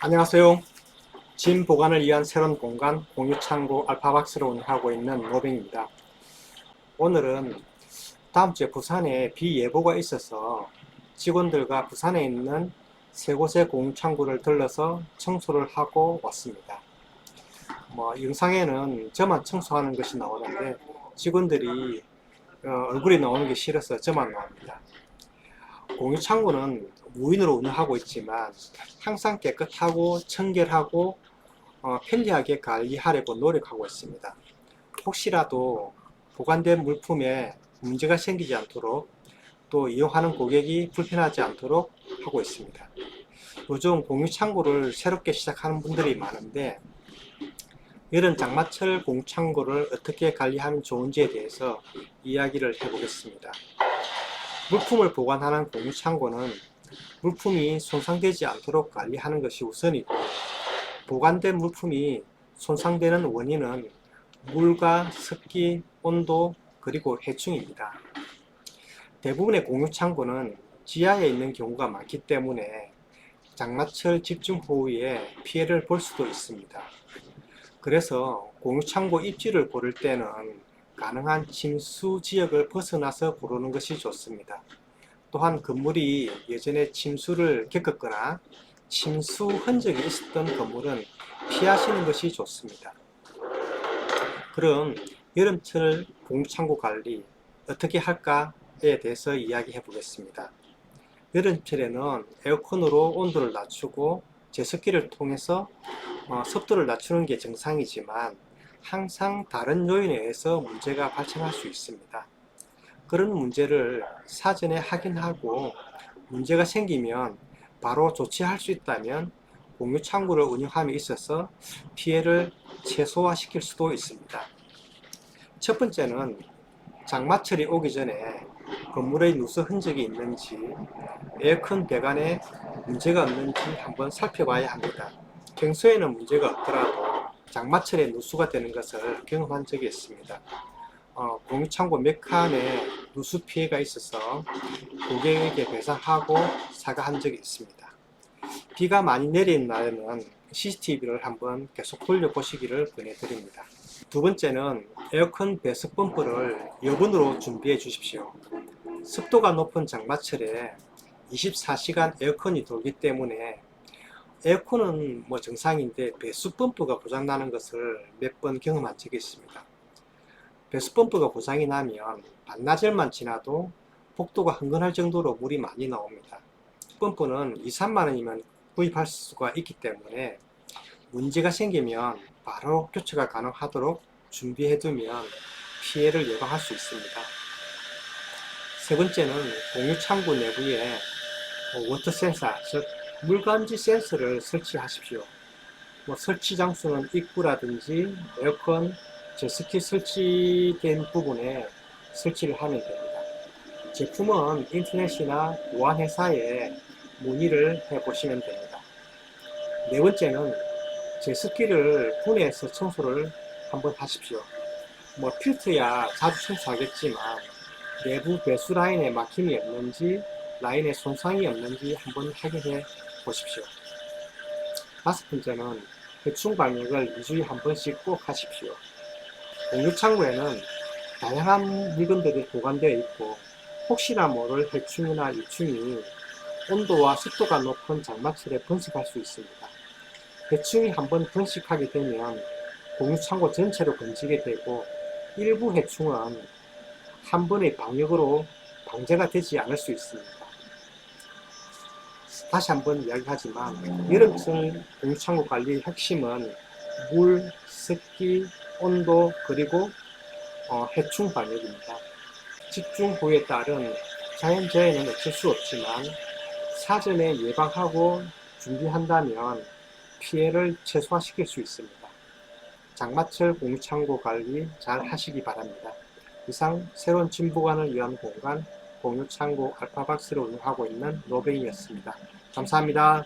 안녕하세요. 짐 보관을 위한 새로운 공간 공유창고 알파박스를 운영하고 있는 노뱅입니다. 오늘은 다음 주에 부산에 비 예보가 있어서 직원들과 부산에 있는 세 곳의 공유창고를 들러서 청소를 하고 왔습니다. 뭐 영상에는 저만 청소하는 것이 나오는데 직원들이 어, 얼굴이 나오는 게 싫어서 저만 나옵니다. 공유창고는 무인으로 운영하고 있지만 항상 깨끗하고 청결하고 어, 편리하게 관리하려고 노력하고 있습니다. 혹시라도 보관된 물품에 문제가 생기지 않도록 또 이용하는 고객이 불편하지 않도록 하고 있습니다. 요즘 공유 창고를 새롭게 시작하는 분들이 많은데 이런 장마철 공유 창고를 어떻게 관리하면 좋은지에 대해서 이야기를 해보겠습니다. 물품을 보관하는 공유 창고는 물품이 손상되지 않도록 관리하는 것이 우선이고 보관된 물품이 손상되는 원인은 물과 습기, 온도, 그리고 해충입니다. 대부분의 공유 창고는 지하에 있는 경우가 많기 때문에 장마철 집중호우에 피해를 볼 수도 있습니다. 그래서 공유 창고 입지를 고를 때는 가능한 침수 지역을 벗어나서 고르는 것이 좋습니다. 또한 건물이 예전에 침수를 겪었거나 침수 흔적이 있었던 건물은 피하시는 것이 좋습니다. 그럼 여름철 공창고 관리 어떻게 할까에 대해서 이야기해 보겠습니다. 여름철에는 에어컨으로 온도를 낮추고 제습기를 통해서 어, 습도를 낮추는 게 정상이지만 항상 다른 요인에 의해서 문제가 발생할 수 있습니다. 그런 문제를 사전에 확인하고 문제가 생기면 바로 조치할 수 있다면 공유 창구를 운영함에 있어서 피해를 최소화시킬 수도 있습니다. 첫 번째는 장마철이 오기 전에 건물의 누수 흔적이 있는지 에어컨 배관에 문제가 없는지 한번 살펴봐야 합니다. 평소에는 문제가 없더라도 장마철에 누수가 되는 것을 경험한 적이 있습니다. 어, 공유창고 몇 칸에 누수 피해가 있어서 고객에게 배상하고 사과한 적이 있습니다. 비가 많이 내리는 날에는 CCTV를 한번 계속 돌려보시기를 권해드립니다. 두 번째는 에어컨 배수 펌프를 여분으로 준비해 주십시오. 습도가 높은 장마철에 24시간 에어컨이 돌기 때문에 에어컨은 뭐 정상인데 배수 펌프가 고장나는 것을 몇 번 경험한 적이 있습니다. 배수 펌프가 고장이 나면 반나절만 지나도 복도가 흥건할 정도로 물이 많이 나옵니다. 펌프는 2, 3만 원이면 구입할 수가 있기 때문에 문제가 생기면 바로 교체가 가능하도록 준비해두면 피해를 예방할 수 있습니다. 세 번째는 공유 창고 내부에 워터 센서, 즉 물감지 센서를 설치하십시오. 뭐 설치 장소는 입구라든지 에어컨, 제스키 설치된 부분에 설치를 하면 됩니다. 제품은 인터넷이나 보안회사에 문의를 해보시면 됩니다. 네 번째는 제스키를 분해해서 청소를 한번 하십시오. 뭐 필터야 자주 청소하겠지만 내부 배수 라인에 막힘이 없는지 라인에 손상이 없는지 한번 확인해 보십시오. 다섯 번째는 해충 방역을 2주에 한 번씩 꼭 하십시오. 공유창고에는 다양한 물건들이 보관되어 있고 혹시나 모를 해충이나 유충이 온도와 습도가 높은 장마철에 번식할 수 있습니다. 해충이 한번 번식하게 되면 공유창고 전체로 번지게 되고 일부 해충은 한 번의 방역으로 방제가 되지 않을 수 있습니다. 다시 한번 이야기하지만 여름철 공유창고 관리의 핵심은 물, 습기, 온도 그리고 어, 해충 방역입니다. 집중 호우에 따른 자연재해는 어쩔 수 없지만 사전에 예방하고 준비한다면 피해를 최소화시킬 수 있습니다. 장마철 공유창고 관리 잘 하시기 바랍니다. 이상 새로운 진보관을 위한 공간 공유창고 알파박스를 운영하고 있는 노뱅이였습니다. 감사합니다.